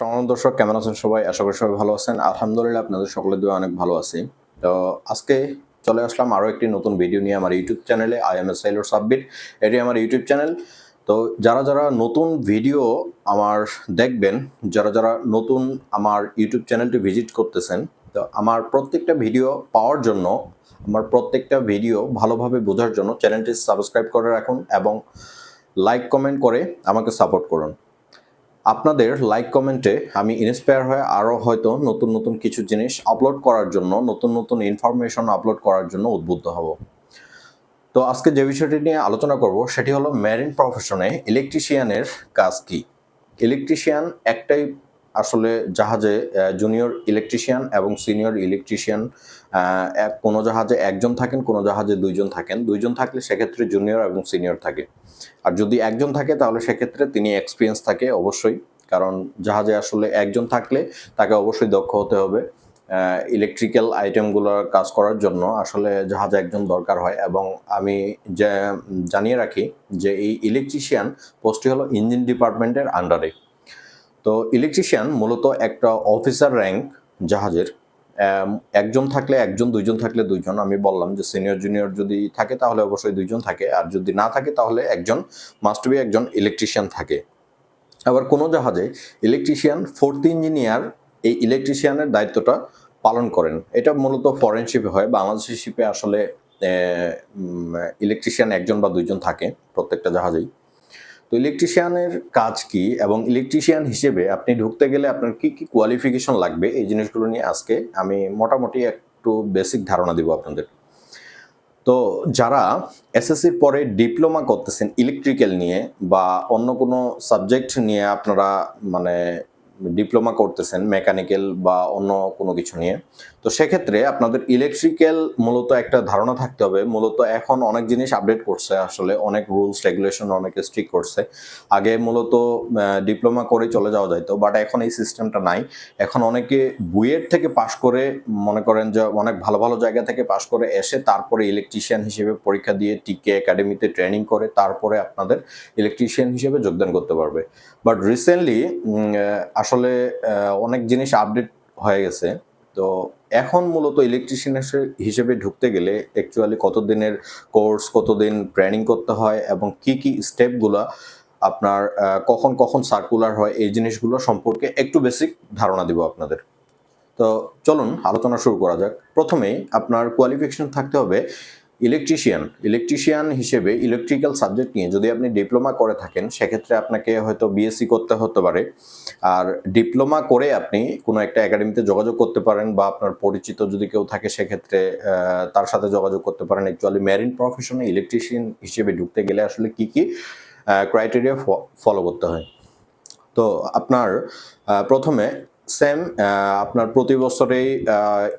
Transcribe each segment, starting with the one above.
সালাম দর্শক, কেমন আছেন সবাই? আশা করি সবাই ভালো আছেন। আলহামদুলিল্লাহ, আপনাদের সকলের দোয়া অনেক ভালো আছি। তো আজকে চলে আসলাম আরও একটি নতুন ভিডিও নিয়ে আমার ইউটিউব চ্যানেলে আই এম এস সাইলোর সাবমিট এটি আমার ইউটিউব চ্যানেল। তো যারা যারা নতুন ভিডিও আমার দেখবেন, যারা যারা নতুন আমার ইউটিউব চ্যানেলটি ভিজিট করতেছেন, তো আমার প্রত্যেকটা ভিডিও পাওয়ার জন্য, আমার প্রত্যেকটা ভিডিও ভালোভাবে বোঝার জন্য চ্যানেলটি সাবস্ক্রাইব করে রাখুন এবং লাইক কমেন্ট করে আমাকে সাপোর্ট করুন। আপনাদের লাইক কমেন্টে আমি ইন্সপায়ার হয়ে আরও হয়তো নতুন নতুন কিছু জিনিস আপলোড করার জন্য, নতুন নতুন ইনফরমেশন আপলোড করার জন্য উদ্বুদ্ধ হব। তো আজকে যে বিষয়টি নিয়ে আলোচনা করব, সেটি হলো ম্যারিন প্রফেশনে ইলেকট্রিশিয়ানের কাজ কি? ইলেকট্রিশিয়ান একটাই আসলে জাহাজে জুনিয়র ইলেকট্রিশিয়ান এবং সিনিয়র ইলেকট্রিশিয়ান কোনো জাহাজে একজন থাকেন, কোনো জাহাজে দুইজন থাকেন। দুইজন থাকলে সেক্ষেত্রে জুনিয়র এবং সিনিয়র থাকে। আর যদি একজন থাকে, তাহলে সেক্ষেত্রে তিনি এক্সপিরিয়েন্স থাকে অবশ্যই। কারণ জাহাজে আসলে একজন থাকলে তাকে অবশ্যই দক্ষ হতে হবে ইলেকট্রিক্যাল আইটেমগুলোর কাজ করার জন্য। আসলে জাহাজে একজন দরকার হয় এবং আমি জানিয়ে রাখি যে, এই ইলেকট্রিশিয়ান পোস্টটি হলো ইঞ্জিন ডিপার্টমেন্টের আন্ডারে তো ইলেকট্রিশিয়ান মূলত একটা অফিসার র্যাঙ্ক জাহাজের। একজন থাকলে একজন, দুইজন থাকলে দুইজন। আমি বললাম যে সিনিয়র জুনিয়র যদি থাকে তাহলে অবশ্যই দুইজন থাকে। আর যদি না থাকে তাহলে একজন মাস্ট বি একজন ইলেকট্রিশিয়ান থাকে। আবার কোনো জাহাজে ইলেকট্রিশিয়ান ফোর্থ ইঞ্জিনিয়ার এই ইলেকট্রিশিয়ানের দায়িত্বটা পালন করেন। এটা মূলত ফরেন শিপে হয়। বাংলাদেশি শিপে আসলে ইলেকট্রিশিয়ান একজন বা দুইজন থাকে প্রত্যেকটা জাহাজেই। তো ইলেকট্রিশিয়ানের কাজ কি এবং ইলেকট্রিশিয়ান হিসেবে আপনি ঢুকতে গেলে আপনার কি কি কোয়ালিফিকেশন লাগবে? এই জিনিসগুলো নিয়ে আজকে আমি মোটামুটি একটু বেসিক ধারণা দিব আপনাদের। তো যারা এসএসসির পরে ডিপ্লোমা করতেছেন ইলেকট্রিক্যাল নিয়ে বা অন্য কোনো সাবজেক্ট নিয়ে আপনারা মানে ডিপ্লোমা করতেছেন মেকানিক্যাল বা অন্য কোনো কিছু নিয়ে। তো সেক্ষেত্রে আপনাদের ইলেকট্রিক্যাল মূলত একটা ধারণা থাকতে হবে। মূলত এখন অনেক জিনিস আপডেট করছে আসলে, অনেক রুলস রেগুলেশন অনেক স্ট্রিক করছে। আগে মূলত ডিপ্লোমা করে চলে যাওয়া যাইতো বাট এখন এই সিস্টেমটা নাই। এখন অনেকে বুয়েট থেকে পাশ করে, মনে করেন যে অনেক ভালো ভালো জায়গা থেকে পাশ করে এসে তারপরে ইলেকট্রিশিয়ান হিসেবে পরীক্ষা দিয়ে টিকে একাডেমিতে ট্রেনিং করে, তারপরে আপনাদের ইলেকট্রিশিয়ান হিসেবে যোগদান করতে পারবে। বাট রিসেন্টলি আসলে অনেক জিনিস আপডেট হয়ে গেছে। তো এখন মূলত ইলেকট্রিশিয়ান হিসেবে ঢুকতে গেলে অ্যাকচুয়ালি কতদিনের কোর্স কতদিন ট্রেনিং করতে হয় এবং কি কি স্টেপগুলো আপনার কখন কখন সার্কুলার হয়, এই জিনিসগুলো সম্পর্কে একটু বেসিক ধারণা দিব আপনাদের। তো চলুন, আলোচনা শুরু করা যাক। প্রথমেই আপনার কোয়ালিফিকেশন থাকতে হবে ইলেকট্রিশিয়ান ইলেকট্রিশিয়ান হিসেবে ইলেকট্রিক্যাল সাবজেক্ট নিয়ে যদি আপনি ডিপ্লোমা করে থাকেন, সেক্ষেত্রে আপনাকে হয়তো বিএসসি করতে হতে পারে। আর ডিপ্লোমা করে আপনি কোনো একটা একাডেমিতে যোগাযোগ করতে পারেন বা আপনার পরিচিত যদি কেউ থাকে, সেক্ষেত্রে তার সাথে যোগাযোগ করতে পারেন। অ্যাকচুয়ালি ম্যারিন প্রফেশনে ইলেকট্রিশিয়ান হিসেবে ঢুকতে গেলে আসলে কি কি ক্রাইটেরিয়া ফলো করতে হয়। তো আপনার প্রথমে সেম আপনার প্রতি বছরেই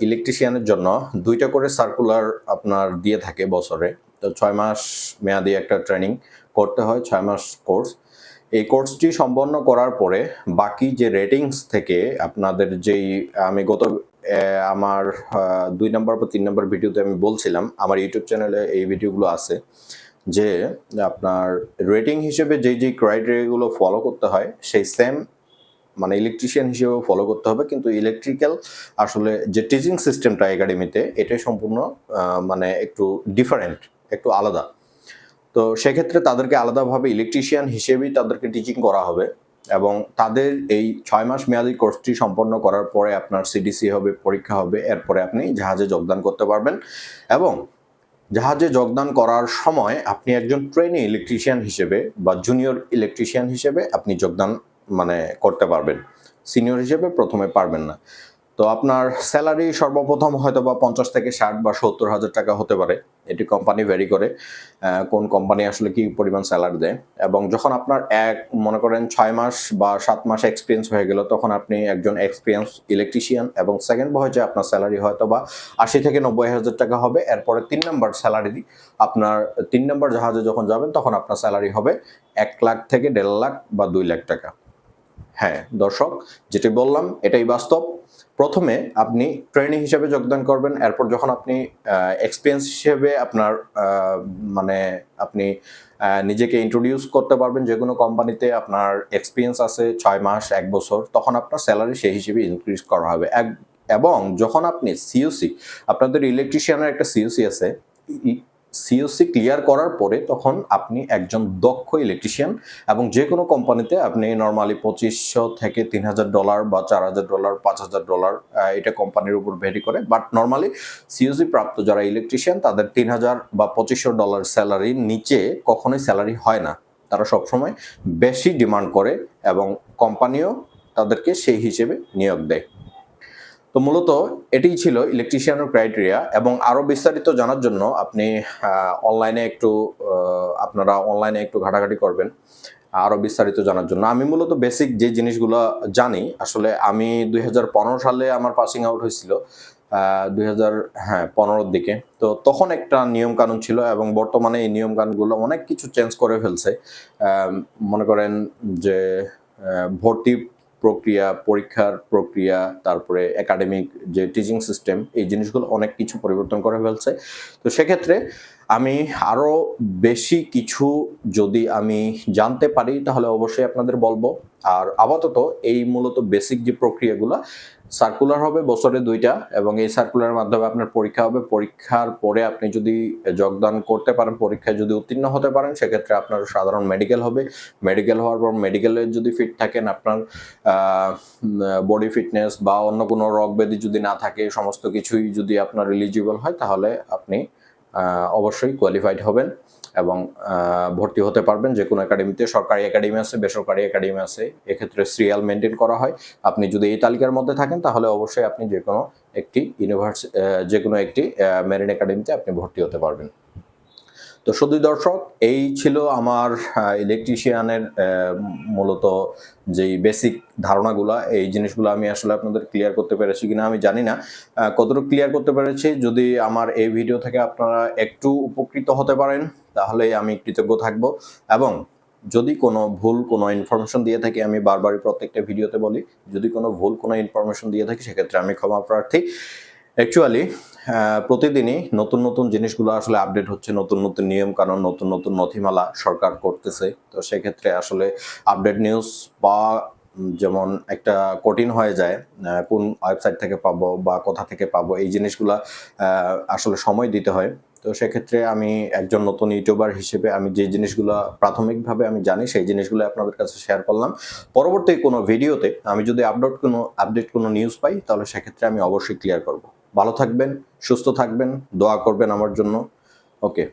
ইলেকট্রিশিয়ানের জন্য দুইটা করে সার্কুলার আপনার দিয়ে থাকে বছরে। তো ছয় মাস মেয়াদি একটা ট্রেনিং করতে হয়, ছয় মাস কোর্স এই কোর্সটি সম্পন্ন করার পরে বাকি যে রেটিংস থেকে আপনাদের যেই, আমি গত আমার দুই নম্বর বা তিন নম্বর ভিডিওতে আমি বলছিলাম, আমার ইউটিউব চ্যানেলে এই ভিডিওগুলো আছে, যে আপনার রেটিং হিসেবে যেই যেই ক্রাইটেরিয়াগুলো ফলো করতে হয়, সেই সেম মানে ইলেকট্রিশিয়ান হিসেবেও ফলো করতে হবে। কিন্তু ইলেকট্রিক্যাল আসলে যে টিচিং সিস্টেমটা একাডেমিতে এটাই সম্পূর্ণ মানে একটু ডিফারেন্ট একটু আলাদা। তো সেক্ষেত্রে তাদেরকে আলাদাভাবে ইলেকট্রিশিয়ান হিসেবেই তাদেরকে টিচিং করা হবে এবং তাদের এই ছয় মাস মেয়াদি কোর্সটি সম্পন্ন করার পরে আপনার সিডিসি হবে, পরীক্ষা হবে, এরপরে আপনি জাহাজে যোগদান করতে পারবেন এবং জাহাজে যোগদান করার সময় আপনি একজন ট্রেনি ইলেকট্রিশিয়ান হিসেবে বা জুনিয়র ইলেকট্রিশিয়ান হিসেবে আপনি যোগদান মানে করতে পারবেন। সিনিয়র হিসেবে প্রথমে পারবেন না। তো আপনার স্যালারি সর্বপ্রথম হয়তো বা পঞ্চাশ থেকে ষাট বা সত্তর হাজার টাকা হতে পারে। এটি কোম্পানি ভ্যারি করে কোন কোম্পানি আসলে কি পরিমাণ স্যালারি দেয়। এবং যখন আপনার এক, মনে করেন ছয় মাস বা সাত মাস এক্সপিরিয়েন্স হয়ে গেল, তখন আপনি একজন এক্সপিরিয়েন্স ইলেকট্রিশিয়ান এবং সেকেন্ড যে আপনার স্যালারি হয়তো বা আশি থেকে নব্বই হাজার টাকা হবে, এরপরে তিন নম্বর স্যালারি দিই আপনার তিন নম্বর জাহাজে যখন যাবেন, তখন আপনার স্যালারি হবে এক লাখ থেকে দেড় লাখ বা দুই লাখ টাকা। হ্যাঁ দর্শক, যেটি বললাম, এটাই বাস্তব। প্রথমে আপনি ট্রেনিং হিসেবে যোগদান করবেন, এরপর যখন আপনি এক্সপিরিয়েন্স হিসেবে আপনার মানে আপনি নিজেকে ইন্ট্রোডিউস করতে পারবেন যে কোনো কোম্পানিতে আপনার এক্সপিরিয়েন্স আছে ছয় মাস, এক বছর, তখন আপনার স্যালারি সেই হিসেবে ইনক্রিজ করা হবে। এবং যখন আপনি সিওসি আপনাদের ইলেকট্রিশিয়ানের একটা সিওসি আছে সিওসি ক্লিয়ার করার পরে তখন আপনি একজন দক্ষ ইলেকট্রিশিয়ান এবং যে কোনো কোম্পানিতে আপনি নর্মালি পঁচিশশো থেকে তিন হাজার ডলার বা চার হাজার ডলার পাঁচ হাজার ডলার এটা কোম্পানির উপর ভেরি করে। বাট নর্মালি সিওসি প্রাপ্ত যারা ইলেকট্রিশিয়ান তাদের তিন হাজার বা পঁচিশশো ডলার স্যালারির নিচে কখনোই স্যালারি হয় না। তারা সবসময় বেশি ডিমান্ড করে এবং কোম্পানিও তাদেরকে সেই হিসেবে নিয়োগ দেয়। তো মূলত এটাই ছিল ইলেকট্রিশিয়ানের ক্রাইটেরিয়া এবং আরও বিস্তারিত জানার জন্য আপনি অনলাইনে একটু আপনারা অনলাইনে একটু ঘাটাঘাটি করবেন আরও বিস্তারিত জানার জন্য। আমি মূলত বেসিক যে জিনিসগুলো জানি, আসলে আমি দুই হাজার পনেরো সালে আমার পাসিং আউট হয়েছিল দুই হাজার হ্যাঁ পনেরোর দিকে। তো তখন একটা নিয়ম কানুন ছিল এবং বর্তমানে এই নিয়ম কানুনগুলো অনেক কিছু চেঞ্জ করে ফেলছে। মনে করেন যে ভর্তি প্রক্রিয়া, পরীক্ষার প্রক্রিয়া, তারপরে একাডেমিক যে টিচিং সিস্টেম এই জিনিসগুলো অনেক কিছু পরিবর্তন করে ফেলছে। তো সেক্ষেত্রে আমি আরও বেশি কিছু যদি আমি জানতে পারি, তাহলে অবশ্যই আপনাদের বলব। আর আপাতত এই মূলত বেসিক যে প্রক্রিয়াগুলো সার্কুলার হবে বছরে দুইটা এবং এই সার্কুলারের মাধ্যমে আপনার পরীক্ষা হবে। পরীক্ষার পরে আপনি যদি যোগদান করতে পারেন, পরীক্ষায় যদি উত্তীর্ণ হতে পারেন, সেক্ষেত্রে আপনার সাধারণ মেডিকেল হবে। মেডিকেল হওয়ার পর মেডিকেলে যদি ফিট থাকেন, আপনার বডি ফিটনেস বা অন্য কোনো রোগ ব্যাধি যদি না থাকে, সমস্ত কিছুই যদি আপনার এলিজিবল হয়, তাহলে আপনি অবশ্যই কোয়ালিফাইড হবেন এবং ভর্তি হতে পারবেন যে কোনো একাডেমিতে। সরকারি একাডেমি আছে, বেসরকারি একাডেমি আছে, এক্ষেত্রে সিরিয়াল মেনটেন করা হয়। আপনি যদি এই তালিকার মধ্যে থাকেন, তাহলে অবশ্যই আপনি যে কোনো একটি ইউনিভার্সিটি যে কোনো একটি মেরিন একাডেমিতে আপনি ভর্তি হতে পারবেন। তো শুধু দর্শক, এই ছিল আমার ইলেকট্রিশিয়ানের মূলত যেই বেসিক ধারণাগুলো, এই জিনিসগুলো আমি আসলে আপনাদের ক্লিয়ার করতে পেরেছি কিনা আমি জানি না। কতটুকু ক্লিয়ার করতে পেরেছি? যদি আমার এই ভিডিও থেকে আপনারা একটু উপকৃত হতে পারেন, তাহলে আমি কৃতজ্ঞ থাকব। এবং যদি কোনো ভুল, কোনো ইনফরমেশন দিয়ে থাকি, আমি বারবারই প্রত্যেকটা ভিডিওতে বলি, যদি কোনো ভুল, কোনো ইনফরমেশন দিয়ে থাকি, সেক্ষেত্রে আমি ক্ষমা প্রার্থী। অ্যাকচুয়ালি প্রতিদিনই নতুন নতুন জিনিসগুলো আসলে আপডেট হচ্ছে, নতুন নতুন নিয়ম কানুন নতুন নতুন নথিমালা সরকার করতেছে। তো সেক্ষেত্রে আসলে আপডেট নিউজ পাওয়া যেমন একটা কঠিন হয়ে যায় কোন ওয়েবসাইট থেকে পাবো বা কোথা থেকে পাবো, এই জিনিসগুলা আসলে সময় দিতে হয়। তো সেক্ষেত্রে আমি একজন নতুন ইউটিউবার হিসেবে আমি যে জিনিসগুলো প্রাথমিকভাবে আমি জানি, সেই জিনিসগুলো আপনাদের কাছে শেয়ার করলাম। পরবর্তী কোনো ভিডিওতে আমি যদি আপডেট কোনো আপডেট কোনো নিউজ পাই, তাহলে সেক্ষেত্রে আমি অবশ্যই ক্লিয়ার করব। ভালো থাকবেন সুস্থ থাকবেন দোয়া করবেন আমার জন্য। ওকে